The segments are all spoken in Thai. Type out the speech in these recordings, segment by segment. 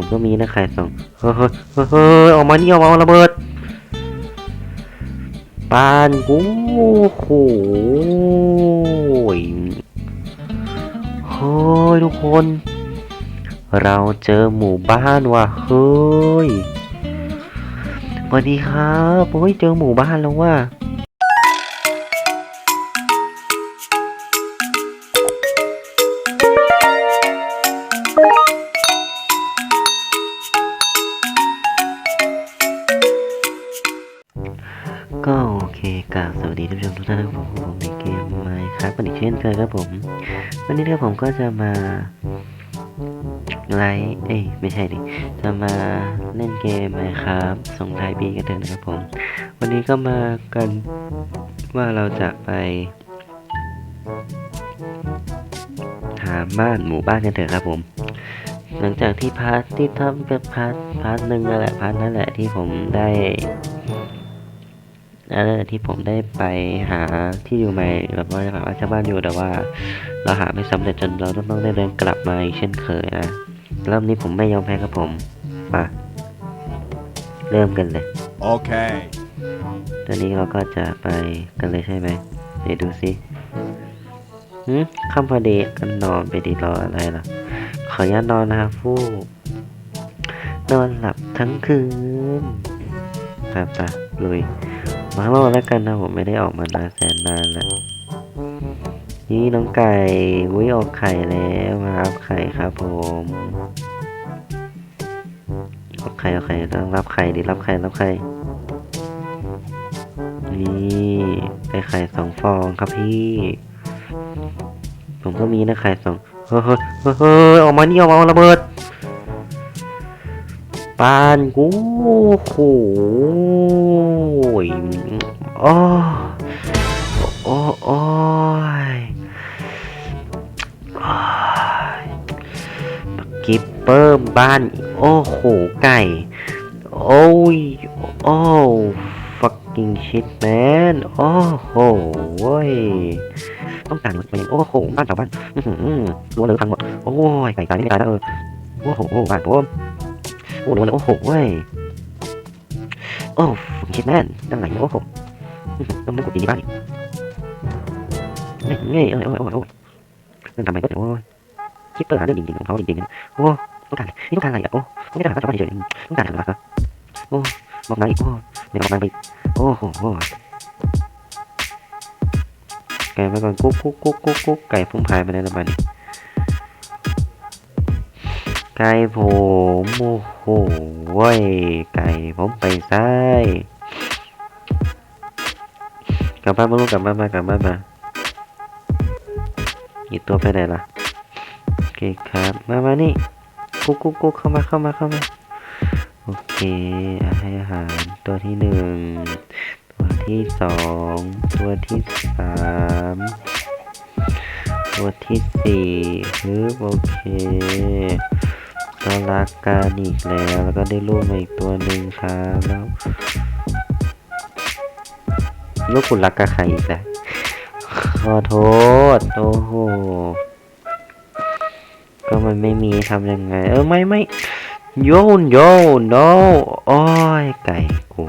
ผมก็มีนะไข่สองเฮ้ยเฮ้ยเฮ้ยออกมานี่ออกมาระเบิดปานกูโอ้ยเฮ้ยทุกคน เราเจอหมู่บ้านว่ะเฮ้ยสวัสดีครับโอ้ยเจอหมู่บ้านแล้วว่ะ ราบสวัสดีท่านผู้ชมทุกท่านครับผมในเกมไมค์ครับกันอีกเช่นเคยครับผม วันนี้เนี่ผมก็จะมาไลฟ์เอ้ยไม่ใช่ดิจะมาเล่นเกมไมค์ครับส่งท้ายปีกันเถอะนะครับผม วันนี้ก็มากันว่าเราจะไป หาบ้านหมู่บ้านกันเถอะครับผม หลังจากที่พาร์ทที่ทำเป็นพาร์ทพาร์ทหนึ่งนั่นแหละพาร์ทนั่นแหละที่ผมได้ นั่นแหละที่ผมได้ไปหาที่อยู่ใหม่แบบว่าหาว่าชาวบ้านอยู่แต่ว่า เราหาไม่สำเร็จจนเราต้องได้เดินกลับมาอีกเช่นเคยนะรอบนี้ผมไม่ยอมแพ้ครับผมมาเริ่มกันเลย Okay. ตอนนี้เราก็จะไปกันเลยใช่ไหมเดี๋ยวดูสิหืมคำพอดีกันนอนไปดีรออะไรล่ะ ขออนุญาตนอนนะครับฟูกนอนหลับทั้งคืนครับปะลุย มาโลแล้วกันนะผมไม่ได้ออกมานานแสนนานแล้วนี่น้องไก่วิออกไข่แล้วมารับไข่ครับผมออกไข่ออกไข่ต้องรับไข่ดิรับไข่รับไข่นี่ได้ไข่สองฟองครับพี่ ผมก็มีนะไข่สองเฮ้ยเฮ้ยเฮ้ยเฮ้ยออกมานี่ออกมาระเบิด ปานกูโอ้ยโอ้โอ้โอ้ยโอ้ยกิปเปอร์บ้าน โอ้โห ไก่ โอ้ย โอ้ fucking shit man โอ้โหเว้ยต้องการมันโอ้โห บ้านชาวบ้านหัวเลยพังหมด โอ้ย ไก่ตายนี่ไม่ตายนะเออ โอ้โห บ้านผม อ้รัวเลยโอ้โหเว้ยโอ้ fucking shit man ดังไหนโอ้โหต้องนึกกดจริงที่บ้านอีกนี่นี่เอ้ยโอ้ยโอ้ยโอ้ยเรื่องทำไมก็โอ้ยคิดเปิดหาเรื่องจริงๆของเขาจริงๆนะโอ้ต้องการนี่ต้องการอะไรอะโอ้ไม่ได้หาชาวเฉยๆต้องการอะไรวะโอ้บอกนายอีกโอ้ไม่บอกนายไปโอ้โหไก่มาก่อนกุ๊กกุ๊กกุ๊กกุ๊กไก่พุ่มพายไปได้แล้วบ้านี้ ไก่ผมโอ้โหเว้ยไก่ผมไปซ้ายกลับบ้านมาลูกกลับบ้านมากลับบ้านมาหยิบตัวไปไหนล่ะโอเคครับ มามานี่กุ๊กกุ๊กกุ๊กเข้ามาเข้ามาเข้ามาโอเคให้อาหารตัวที่หนึ่งตัวที่สองตัวที่สามตัวที่สี่ฮึบโอเค ก็รักกันอีกแล้ว แล้วก็ได้ลูกมาอีกตัวหนึ่งครับแล้วลูกคุณรักกับใครอีกแล้วขอโทษโอ้โหก็มันไม่มีทำยังไง เออไม่ไม่โยนโยนโนโอ้ยไก่กู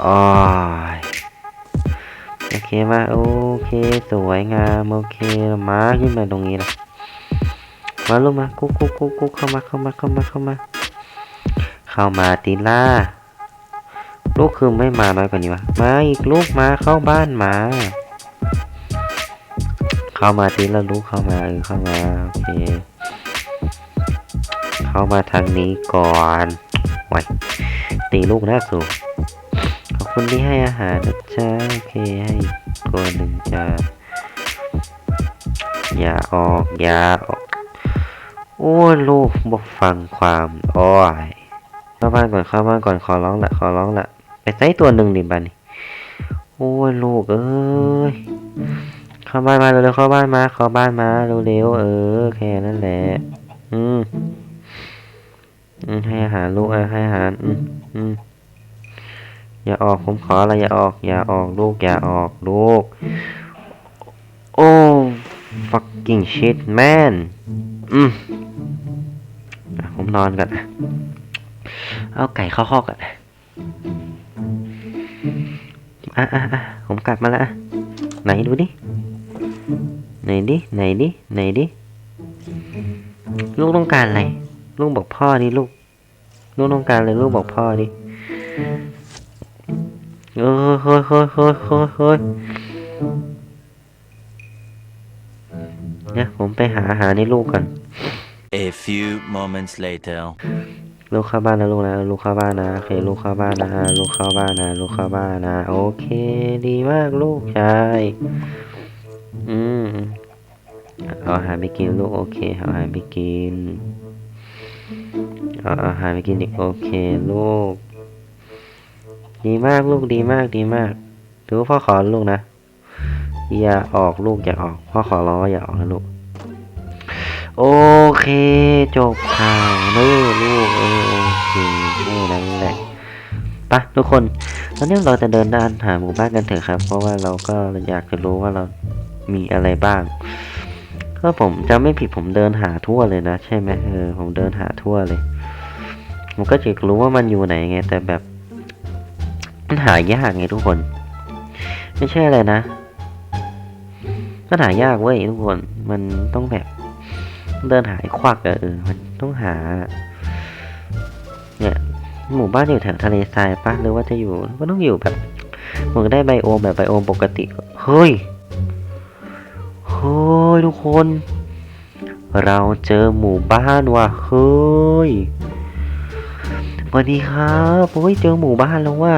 โอ้ยโอเคมาโอเคสวยงามโอเคมาขึ้นมาตรงนี้นะ มาลูกมากุ๊กกุ๊กกุ๊กกุ๊กเข้ามาเข้ามาเข้ามาเข้ามา เข้ามาตีล่าลูกคือไม่มาน้อยกว่านี้วะมาอีกลูกมาเข้าบ้านมา เข้ามาตีละลูกเข้ามาเออเข้ามาโอเคเข้ามาทางนี้ก่อนไว้ตีลูกน้าสูขอบคุณที่ให้อาหารนะจ๊ะโอเคให้กตัวหนึ่งจ้าอย่าออกอย่าออก โอ้ลูกบอกฟังความโอ้ยเข้าบ้านก่อนเข้าบ้านก่อนขอร้องละขอร้องละไปใส่ตัวหนึ่งดิบันนี่โอ้ลูกเอ้ยเข้าบ้านมาเร็วๆเข้าบ้านมาเข้าบ้านมาเร็วๆเออแค่นั้นแหละอืมอืมให้อาหารลูกอะให้อาหารอืมอืมอย่าออกผมขออะไรอย่าออก อย่าออกลูกอย่าออกลูกโอ้ fucking shit man อืมผมนอนก่อนเอาไก่เข้าคอกก่อนอะอะอะผมกลับมาแล้วไหนดูดิไหนดิไหนดิไหนดิลูกต้องการอะไรลูกบอกพ่อดิลูกลูกต้องการอะไรลูกบอกพ่อดิเออเฮ้ยเฮ้ยเฮ้ยเฮ้ยเฮ้ยเนี่ยผมไปหาอาหารให้ลูกก่อน A few moments later. ลูกเข้าบ้านนะลูกนะลูกเข้าบ้านนะโอเคลูกเข้าบ้านนะลูกเข้าบ้านนะลูกเข้าบ้านนะโอเค ดีมากลูกชายอืมเอาอาหารไปกินลูกโอเคเอาอาหารไปกินเอาอาหารไปกินอีกโอเคลูก ดีมากลูกดีมากดีมากถือว่าพ่อขอลูกนะอย่าออกลูกอย่าออกพ่อขอร้องว่าอย่าออกนะลูก โอเคจบข่าวนอะลูกเออโอเคนี่นั่นแหละไปะทุกคนตอนนี้เราจะเดินด้านหาหมู่บ้านกันเถอะครับ เพราะว่าเราก็อยากจะรู้ว่าเรามีอะไรบ้างก็ผมจะไม่ผิดผมเดินหาทั่วเลยนะ ใช่ไหมเออผมเดินหาทั่วเลยผมก็จะรู้ว่ามันอยู่ไหนไง แต่แบบมันหายากไงทุกคน ไม่ใช่อะไรนะมันหายากเว้ยทุกคน มันต้องแบบ เดินหาไอ้ควักเออมันต้องหา เนี่ย หมู่บ้านอยู่แถวทะเลทรายปะหรือว่าจะอยู่ก็ต้องอยู่แบบมันก็ได้ไบโอมแบบไบโอมปกติ เฮ้ย เฮ้ยทุกคน เราเจอหมู่บ้านว่ะ เฮ้ยสวัสดีครับเฮ้ยเจอหมู่บ้านแล้วว่ะ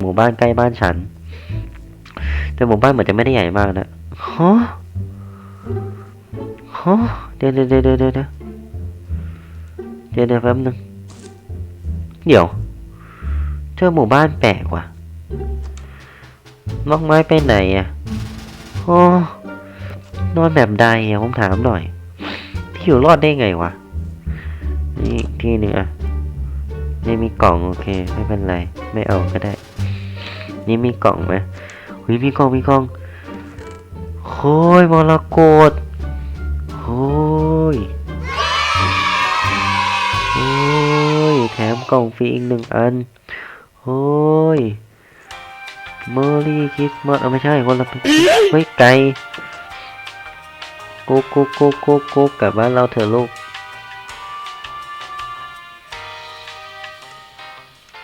หมู่บ้านใกล้บ้านฉัน แต่หมู่บ้านเหมือนจะไม่ได้ใหญ่มากนะฮะฮะเดี๋ยวเดี๋ยวเดี๋ยวเดี๋ยวเดี๋ยวเดี๋ยวแป๊บนึงเดี๋ยวเธอหมู่บ้านแปลกว่ะน้องไม้ไปไหนอะโอ้นอนแบบใดอะผมถามหน่อยพี่อยู่รอดได้ไงวะนี่ที่หนึ่งอะไม่มีกล่องโอเค ไม่เป็นไร ไม่เอาก็ได้ นี่มีกล่องไหมเฮ้ยมีกล่องมีกล่องโอ้ยมรกตโอ้ยโอ้ยแถมกล่องฟรีอีกหนึ่งอันโอ้ยเมอรี่คริสต์มาสเออไม่ใช่คนละเฮ้ยไก่กูกกุ๊กกุ๊กกุ๊กกุ๊กกลับบ้านเราเถอะลูก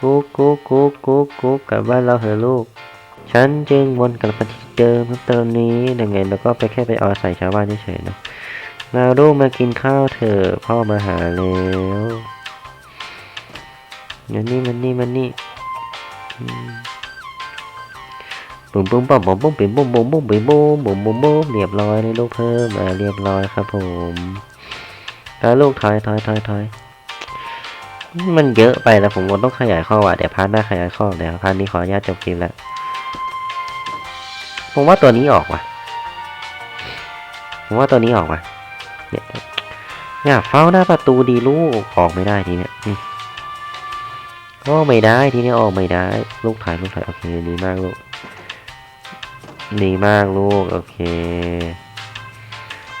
กูกูกูกูกูกลับบ้านเราเหอะลูก ฉันจึงวนกลับมาที่เดิมคตอนนี้ยังไงแล้วก็ไปแค่ไปออใส่ชาวบ้านเฉยๆนะมาลูกมากินข้าวเถอะพ่อมาหาแล้วมันนี่มันนี่มันนี่บุ้มบุ้มปอมบุ้มบุ้มปิ่มบุ้มบุ้มบุ้มปิ่มบุ้มบุ้มบุ้มบุ้มเรียบร้อยเลยลูกเพิ่มอ่าเรียบร้อยครับผมแล้วลูกถอยถอยถอยถอย มันเยอะไปแล้วผมต้องขยายข้อว่ะเดี๋ยวพาร์ทหน้าขยายข้อเดี๋ยวพาร์ทนี้ขออนุญาตจบคลิปแล้วผมว่าตัวนี้ออกว่ะ ผมว่าตัวนี้ออกว่ะเนี่ยอยากเฝ้าหน้าประตูดีลูกออกไม่ได้ทีเนี้ยก็ไม่ได้ทีนี้ออกไม่ได้ ลูกถ่ายลูกถ่ายโอเคดีมากลูกดีมากลูกโอเค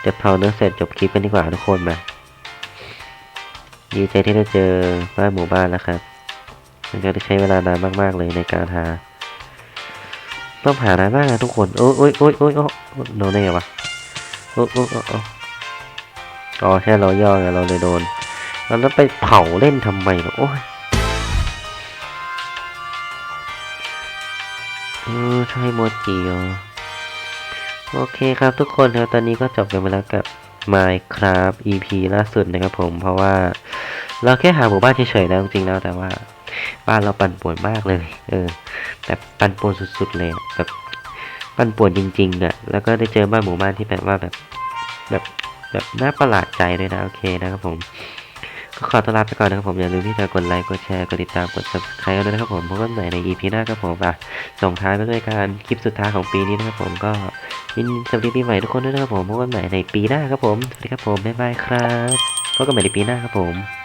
เดี๋ยวเผาเนื้อเสร็จจบคลิปกันดีกว่าทุกคนมา ดีใจที่ได้เจอบ้านหมู่บ้านแล้วครับมันก็ได้ใช้เวลานานมากๆเลยในการหา ต้องหานานมากนะทุกคนโอ้ยโอ้ยโอ้ยโอ้ยโอ้ยโดนได้ไงวะโอ้ยโอ้ยโอ้ยโอ้ยอ๋อใช่เราย่อไงเราเลยโดนแล้วไปเผาเล่นทำไมเนาะโอ้ยเออใช่โมจิอ๋อโอเคครับทุกคนครับตอนนี้ก็จบกันไปแล้วกับ Minecraft EP ล่าสุดนะครับผมเพราะว่า เราแค่หาหมู่บ้านเฉยๆแล้วจริงๆแล้วแต่ว่าบ้านเราปั่นป่วนมากเลย เออแต่ปั่นป่วนสุดๆเลยแบบปั่นป่วนจริงๆอะแล้วก็ได้เจอบ้านหมู่บ้านที่แบบว่าแบบแบบแบบน่าประหลาดใจด้วยนะโอเคนะครับผมก็ขอต้อนรับไปก่อนนะครับผมอย่าลืมที่จะกดไลค์กดแชร์กดติดตามกด subscribe กันด้วยนะครับผมพบกันใหม่ใน EP หน้าครับผมอะส่งท้ายไปด้วยการคลิปสุดท้ายของปีนี้นะครับผมก็ยินดีสวัสดีปีใหม่ทุกคนด้วยนะครับผมพบกันใหม่ในปีหน้าครับผมสวัสดีครับผมบ๊ายบายครับพบกันใหม่ในปีหน้าครับผม